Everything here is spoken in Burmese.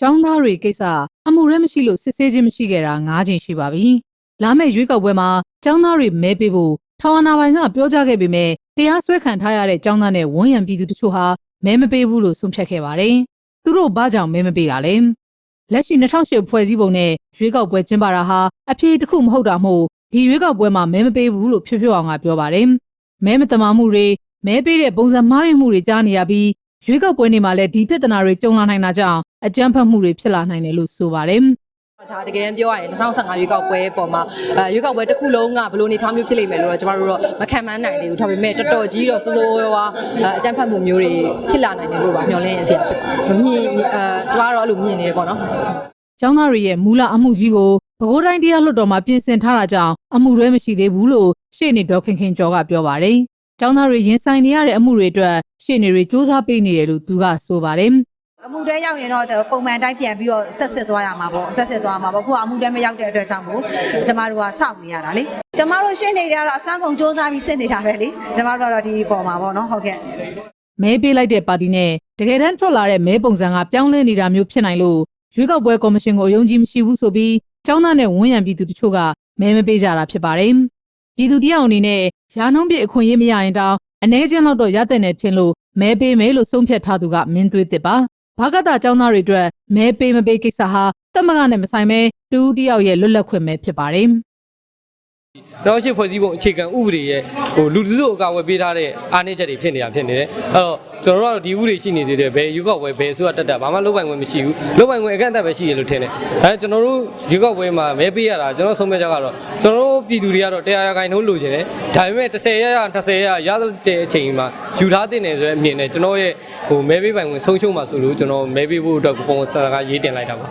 ကျောင်းသားတွေကိစ္စအမှုရဲမရှိလို့စစ်ဆေးခြင်းမရှိခဲ့တာ၅ချိန်ရှိပါပြီ။လာမယ့်ရွေးကောက်ပွဲမှာကျောင်းသားတွေမဲပေးဖို့ထောင်အနာပိုင်ကပြောကြားခဲ့ပေမဲ့တရားစွဲခံထားရတဲ့ကျောင်းသားနဲ့ဝန်ရံပြည်သူတချို့ဟာမဲမပေးဘူးလို့ဆုံးဖြတ်ခဲ့ပါတယ်။သူတို့ဘာကြောင့်မဲမပေးတာလဲ။လက်ရှိ2008ဖွဲ့စည်းပုံနဲ့ရွေးကောက်ပွဲကျင်းပတာဟာအဖြေတစ်ခုမဟုတ်တာမို့ဒီရွေးကောက်ပွဲမှာမဲမပေးဘူးလို့ဖြိုးဖြိုးအောင်ကပြောပါတယ်။ မဲမတမာမှုတွေမဲပေးတဲ့ပုံစံမှားယွင်းမှုတွေကြားနေရပြီးရွေးကောက်ပွဲနေမှာလည်းဒီပြဿနာတွေကြုံလာနိုင်တာကြောင့်အကြမ်းဖက်မှုတွေဖြစ်လာနိုင်တယ်လို့ဆိုပါတယ်။ဒါတကယ်တမ်းပြောရရင်2015ရွေးကောက်ပွဲပေါ်မှာအဲရွေးကောက်ပွဲတစ်ခုလုံးကဘယ်လိုနေထားမျိုးဖြစ်လိမ့်မယ်လို့တော့ကျမတို့တော့မခံမှန်းနိုင်သေးဘူးဒါပေမဲ့တော်တော်ကြီးတော့စိုးစိုးရွားရွားအဲအကြမ်းဖက်မှုမျိုးတွေဖြစ်လာနိုင်တယ်လို့ပါမျှော်လင့်ရစရာဖြစ်မမြင်အဲကျမတို့အဲ့လိုမြင်နေတယ်ပေါ့နော် ကျောင်းသားတွေရဲ့မူလအမှုကြီးကိုပဲခူးတိုင်းတရားလွှတ်တော်မှာပြင်ဆင်ထားတာကြောင့်အမှုတွဲမရှိသေးဘူးလို့ရှေ့နေဒေါခင်ခင်ကျော်ကပြောပါတယ်။ကျောင်းသားတွေရင်ဆိုင်နေရတဲ့အမှုတွေအတွက်ရှေ့နေတွေစူးစမ်းပေးနေတယ်လို့သူကဆိုပါတယ်။အမှုတဲရောက်ရင်တော့ပုံမှန်တိုင်းပြန်ပြီးတော့ဆက်စစ်သွားရမှာပေါ့ဆက်စစ်သွားမှာပေါ့ခုကအမှုတဲမရောက်တဲ့အတွက်ကြောင့်မို့ကျမတို့ကစောင့်နေရတာလေကျမတို့ရှင်းနေကြတော့အစွမ်းကုန်စူးစမ်းပြီးစစ်နေတာပဲလေကျမတို့ကတော့ဒီပေါ်မှာပေါ့နော်ဟုတ်ကဲ့မဲပေးလိုက်တဲ့ပါတီနဲ့တကယ်တမ်းထွက်လာတဲ့မဲပုံစံကပြောင်းလဲနေတာမျိုးဖြစ်နိုင်လို့ ရွေးကောက်ပွဲကော်မရှင်ကိုအယုံကြည်မရှိဘူးဆိုပြီးကျောင်းသားနဲ့ဝန်ရံပြည်သူတချို့ကမဲမပေးကြတာဖြစ်ပါတယ်။ပြည်သူတယောက်အနေနဲ့ရာနှုန်းပြည့်အခွင့်အရေးမရရင်တောင်အနေချင်းတော့ရတဲ့နဲ့ထင်လို့မဲပေးမယ်လို့ဆုံးဖြတ်ထားသူကမင်းသွေးတစ်ပါ။ဘာကတာကျောင်းသားတွေအတွက်မဲပေးမပေးကိစ္စဟာတက်မကနဲ့မဆိုင်ပဲတူတယောက်ရဲ့လွတ်လပ်ခွင့်ပဲဖြစ်ပါတယ်။ နောက်ရှိဖွဲ့စည်းပုံအခြေခံဥပဒေရဲ့ဟိုလူလူတို့အကာအကွယ်ပေးထားတဲ့အားနည်းချက်တွေဖြစ်နေတာဖြစ်နေတယ်အဲ့တော့ကျွန်တော်တို့ကတော့ဒီဥပဒေရှိနေသေးတယ်ဘယ်ယူကောက်ပွဲဘယ်ဆိုရတက်တက်ဘာမှလုပ်ပိုင်ခွင့်မရှိဘူးလုပ်ပိုင်ခွင့်အကန့်အသတ်ပဲရှိရလို့ထင်တယ်အဲကျွန်တော်တို့ယူကောက်ပွဲမှာမဲပေးရတာကျွန်တော်ဆုံးဖြတ်ချက်ကတော့ကျွန်တော်တို့ပြည်သူတွေကတော့တရားရဂိုင်နှုန်းလိုချင်တယ်ဒါပေမဲ့30ရရ20ရရတဲ့အချိန်မှာယူထားတဲ့နယ်ဆိုတဲ့အမြင်နဲ့ကျွန်တော်ရဲ့ဟိုမဲပေးပိုင်ခွင့်ဆုံးရှုံးမှာဆိုလို့ကျွန်တော်မဲပေးဖို့အတွက်ပုံစံကရေးတင်လိုက်တာပါ